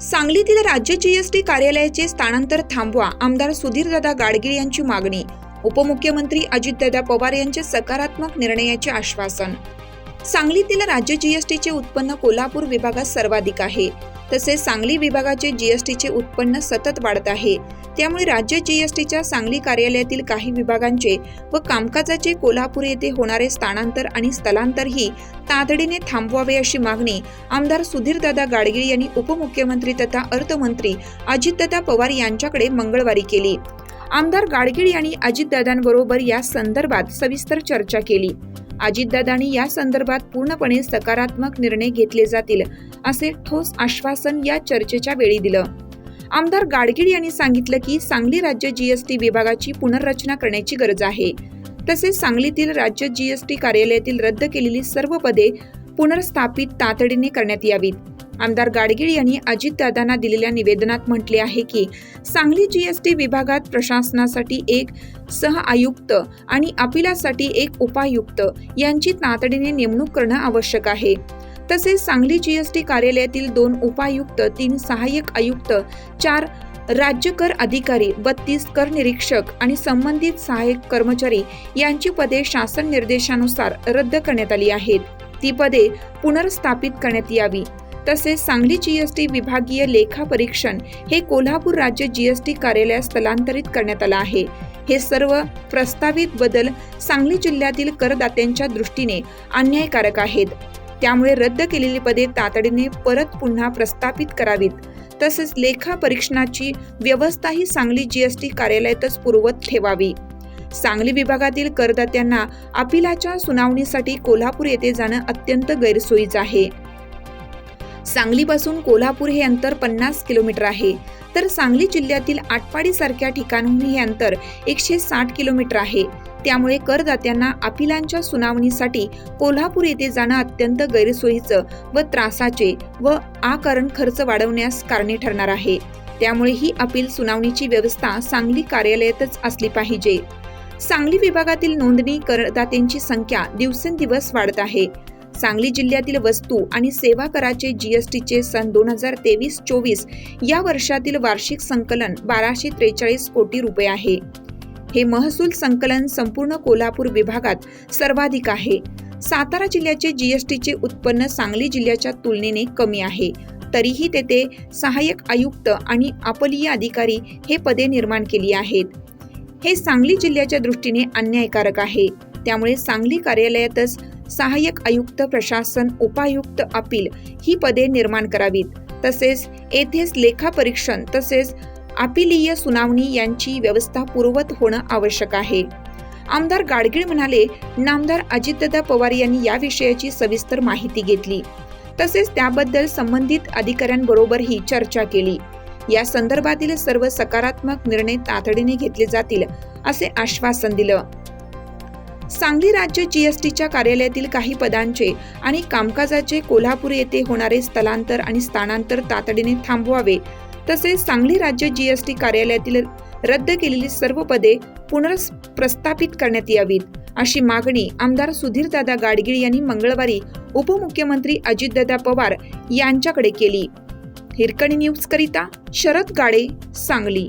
सांगलीतील राज्य जीएसटी कार्यालयाचे स्थानांतर थांबवा. आमदार सुधीरदादा गाडगीळ यांची मागणी. उपमुख्यमंत्री अजितदादा पवार यांचे सकारात्मक निर्णयाचे आश्वासन. सांगलीतील राज्य जीएसटीचे उत्पन्न कोल्हापूर विभागात सर्वाधिक आहे. तसेच सांगली विभागाचे जीएसटीचे उत्पन्न सतत वाढत आहे. त्यामुळे राज्य जीएसटीच्या सांगली कार्यालयातील काही विभागांचे व कामकाजाचे कोल्हापूर येथे होणारे स्थानांतर आणि स्थलांतरही तातडीने थांबवावे अशी मागणी आमदार सुधीरदादा गाडगीळ यांनी उपमुख्यमंत्री तथा अर्थमंत्री अजितदादा पवार यांच्याकडे मंगळवारी केली. आमदार गाडगीळ यांनी अजितदादांबरोबर या संदर्भात सविस्तर चर्चा केली. अजितदादांनी या संदर्भात पूर्णपणे सकारात्मक निर्णय घेतले जातील असे ठोस आश्वासन या चर्चेच्या वेळी दिलं. आमदार गाडगीळ यांनी सांगितलं की सांगली राज्य जीएसटी विभागाची पुनर्रचना करण्याची गरज आहे. तसेच सांगलीतील राज्य जीएसटी कार्यालयातील रद्द केलेली सर्व पदे पुनर्स्थापित तातडीने करण्यात यावीत. आमदार गाडगीळ यांनी अजितदादांना दिलेल्या निवेदनात म्हटले आहे की सांगली जीएसटी विभागात प्रशासनासाठी एक सह आयुक्त आणि अपिलासाठी एक उपायुक्त यांची तातडीने नेमणूक करणं आवश्यक आहे. तसेच सांगली जीएसटी कार्यालयातील दोन उपायुक्त तीन सहाय्यक आयुक्त चार राज्य कर अधिकारी बत्तीस कर निरीक्षक आणि संबंधित सहाय्यक कर्मचारी यांची पदे शासन निर्देशानुसार रद्द करण्यात आली आहेत. ती पदे पुनर्स्थापित करण्यात यावी. तसेच सांगली जीएसटी विभागीय लेखा परीक्षण हे कोल्हापूर राज्य जीएसटी कार्यालयात स्थलांतरित करण्यात आलं आहे. हे सर्व प्रस्तावित बदल सांगली जिल्ह्यातील करदात्यांच्या दृष्टीने अन्यायकारक आहेत. त्यामुळे रद्द केलेली पदे तातडीने परत पुन्हा प्रस्थापित करावीत. तसेच लेखा परीक्षणाची व्यवस्थाही सांगली जीएसटी कार्यालयातच पूर्वत ठेवावी. सांगली विभागातील करदात्यांना अपिलाच्या सुनावणीसाठी कोल्हापूर येथे जाणं अत्यंत गैरसोयीचं आहे. सांगलीपासून कोल्हापूर हे अंतर पन्नास किलोमीटर आहे. तर सांगली जिल्ह्यातील आटपाडी सारख्या ठिकाणहून हे अंतर एकशे साठ किलोमीटर आहे. त्यामुळे करदात्यांना अपिलांच्या सुनावणीसाठी कोल्हापूर येथे जाणं अत्यंत गैरसोयीचं व त्रासाचे व आकारण खर्च वाढवण्यास कारणे ठरणार आहे. त्यामुळे ही अपील सुनावणीची व्यवस्था सांगली कार्यालयातच असली पाहिजे. सांगली विभागातील नोंदणी करदात्यांची संख्या दिवसेंदिवस वाढत आहे. सांगली जिल्ह्यातील वस्तू आणि सेवा कराचे जीएसटीचे सन दोन हजार तेवीस चोवीस या वर्षातील वार्षिक संकलन बाराशे त्रेचाळीस कोटी रुपये आहे. हे महसूल संकलन संपूर्ण कोल्हापूर विभागात सर्वाधिक आहे. सातारा जिल्ह्याचे जीएसटीचे उत्पन्न सांगली जिल्ह्याच्या तुलनेने कमी आहे. तरीही तेथे सहाय्यक आयुक्त आणि अपलीय अधिकारी हे पदे निर्माण केली आहेत. हे सांगली जिल्ह्याच्या दृष्टीने अन्यायकारक आहे. त्यामुळे सांगली कार्यालयातच सहाय्यक आयुक्त प्रशासन उपायुक्त अपील ही पदे निर्माण करावीत. तसेच येथेच लेखापरीक्षण तसेच अपिलीय सुनावणी यांची व्यवस्था पूर्वत होणं आवश्यक आहे. आमदार गाडगीळ म्हणाले नामदार अजितदादा पवार यांनी या विषयाची सविस्तर माहिती घेतली. तसेच त्याबद्दल संबंधित अधिकाऱ्यांबरोबरही चर्चा केली. या संदर्भातील सर्व सकारात्मक निर्णय तातडीने घेतले जातील असे आश्वासन दिलं. सांगली राज्य जीएसटीच्या कार्यालयातील काही पदांचे आणि कामकाजाचे कोल्हापूर येथे होणारे स्थलांतर आणि स्थानांतर तातडीने थांबवावे. तसेच सांगली राज्य जीएसटी कार्यालयातील रद्द केलेली सर्व पदे पुनर्प्रस्थापित करण्यात यावीत अशी मागणी आमदार सुधीरदादा गाडगीळ यांनी मंगळवारी उपमुख्यमंत्री अजितदादा पवार यांच्याकडे केली. हिरकणी न्यूज करिता शरद गाडे सांगली.